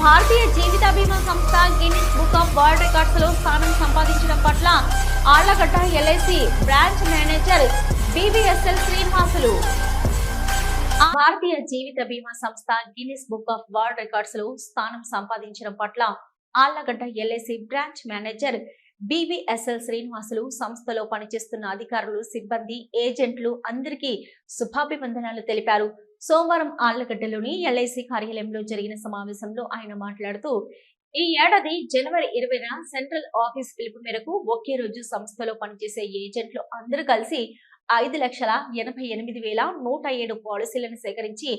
భారతీయ జీవిత బీమా సంస్థ గిన్నిస్ బుక్ ఆఫ్ వరల్డ్ రికార్డ్స్లో స్థానం సంపాదించడం పట్ల Allagadda LIC branch manager BBSL Srinivasulu. భారతీయ జీవిత బీమా సంస్థ గిన్నిస్ బుక్ ఆఫ్ వరల్డ్ రికార్డ్స్లో స్థానం సంపాదించడం పట్ల Allagadda LIC branch manager BVSL Srinivasulu సంస్థలో పనిచేస్తున్న అధికారులు సిబ్బంది ఏజెంట్లు అందరికీ శుభాభివందనాలు తెలిపారు. సోమవారం ఆళ్ళగడ్డలోని ఎల్ఐసి కార్యాలయంలో జరిగిన సమావేశంలో ఆయన మాట్లాడుతూ ఈ ఏడాది జనవరి ఇరవైన సెంట్రల్ ఆఫీస్ పిలుపు మేరకు ఒకే రోజు సంస్థలో పనిచేసే ఏజెంట్లు అందరూ కలిసి ఐదు లక్షల ఎనభై ఎనిమిది వేల నూట ఏడు పాలసీలను సేకరించి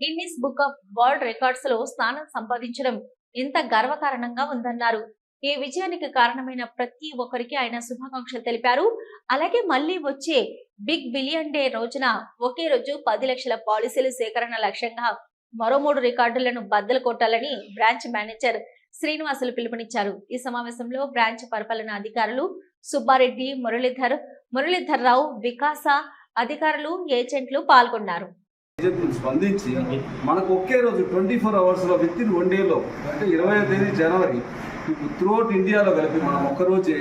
గిన్నిస్ బుక్ ఆఫ్ వరల్డ్ రికార్డ్స్లో స్థానం సంపాదించడం ఇంత గర్వకారణంగా ఉందన్నారు. ఈ విజయానికి కారణమైన ప్రతి ఒక్కరికి ఆయన శుభాకాంక్షలు తెలిపారు. అలాగే మళ్ళీ వచ్చే బిగ్ బిలియన్ డే రోజున ఒకే రోజు పది లక్షల పాలసీల సేకరణ లక్ష్యంగా మరో మూడు రికార్డులను బద్దలు కొట్టాలని బ్రాంచ్ మేనేజర్ శ్రీనివాసులు పిలుపునిచ్చారు. ఈ సమావేశంలో బ్రాంచ్ పరిపాలన అధికారులు సుబ్బారెడ్డి మురళీధర్ మురళీధర్ రావు వికాస అధికారులు ఏజెంట్లు పాల్గొన్నారు. స్పందించి మనకు ఒకే రోజు ట్వంటీ ఫోర్ అవర్స్లో విత్ ఇన్ వన్ డేలో అంటే ఇరవై తేదీ జనవరి త్రూఅవుట్ ఇండియాలో కలిపి మనం ఒక్కరోజే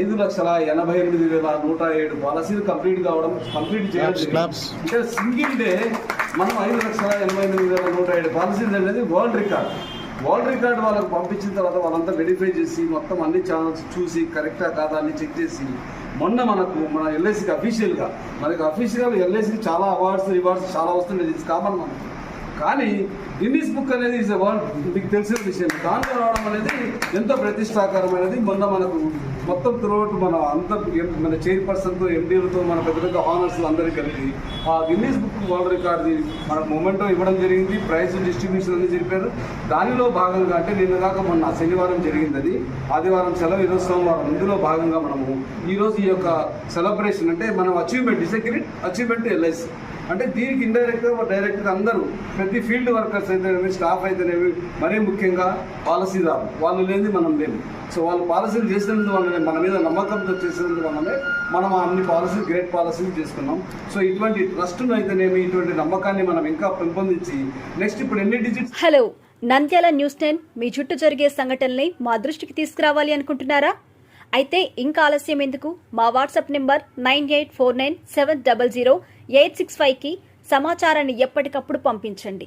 ఐదు లక్షల ఎనభై ఎనిమిది వేల నూట ఏడు పాలసీలు కంప్లీట్ కావడం కంప్లీట్ చేయడం జరిగింది. అంటే సింగిల్ డే మనం ఐదు లక్షల ఎనభై ఎనిమిది వేల నూట ఏడు పాలసీలు అనేది వరల్డ్ రికార్డ్ వరల్డ్ రికార్డ్ వాళ్ళకి పంపించిన తర్వాత వాళ్ళంతా వెరిఫై చేసి మొత్తం అన్ని ఛానల్స్ చూసి కరెక్టా కాదా అన్ని చెక్ చేసి మొన్న మనకు మన ఎల్ఐసికి అఫీషియల్గా మనకి అఫీషియల్ ఎల్ఐసికి చాలా అవార్డ్స్ రివార్డ్స్ చాలా వస్తుండేది. ఇది కామన్ మనకు. కానీ గిన్నీస్ బుక్ అనేది ఇస్ వరల్డ్ మీకు తెలిసిన విషయం. దాంట్లో రావడం అనేది ఎంతో ప్రతిష్టాకరమైనది. మొన్న మనకు మొత్తం త్రూఅవుట్ మన అంత మన చైర్పర్సన్తో ఎండీలతో మన పెద్ద పెద్ద ఆనర్స్ అందరికీ కలిగి ఆ గిన్నీస్ బుక్ వరల్డ్ రికార్డ్ది మనకు మొమెంటో ఇవ్వడం జరిగింది. ప్రైజ్ డిస్ట్రిబ్యూషన్ అనేది చెప్పారు. దానిలో భాగంగా అంటే నిన్న దాకా మొన్న శనివారం జరిగింది అది ఆదివారం సెలవు ఈరోజు సోమవారం. ఇందులో భాగంగా మనము ఈరోజు ఈ యొక్క సెలబ్రేషన్ అంటే మనం అచీవ్మెంట్ డిసెక్రెట్ అచీవ్మెంట్ ఎల్ఐసి అంటే దీనికి ఇండైరెక్ట్గా డైరెక్ట్గా అందరూ ప్రతి ఫీల్డ్ వర్కర్స్ అయితేనేమి స్టాఫ్ అయితేనేమి మరీ ముఖ్యంగా పాలసీదారు వాళ్ళు లేని మనం లేము. సో వాళ్ళు పాలసీలు చేసినందు వల్లనే మన మీద నమ్మకంతో చేసినందు వల్లనే మనం అన్ని పాలసీలు గ్రేట్ పాలసీలు చేసుకున్నాం. సో ఇటువంటి ట్రస్ట్ను అయితేనేమి ఇటువంటి నమ్మకాన్ని మనం ఇంకా పెంపొందించి నెక్స్ట్ ఇప్పుడు ఎన్ని digits hello Nandyal news ten మీ చుట్టూ జరిగే సంఘటనల్ని మా దృష్టికి తీసుకురావాలి అనుకుంటున్నారా? అయితే ఇంకా ఆలస్యం ఎందుకు? మా WhatsApp number nine eight four nine seven double zero eight six ఫైవ్కి సమాచారాన్ని ఎప్పటికప్పుడు పంపించండి.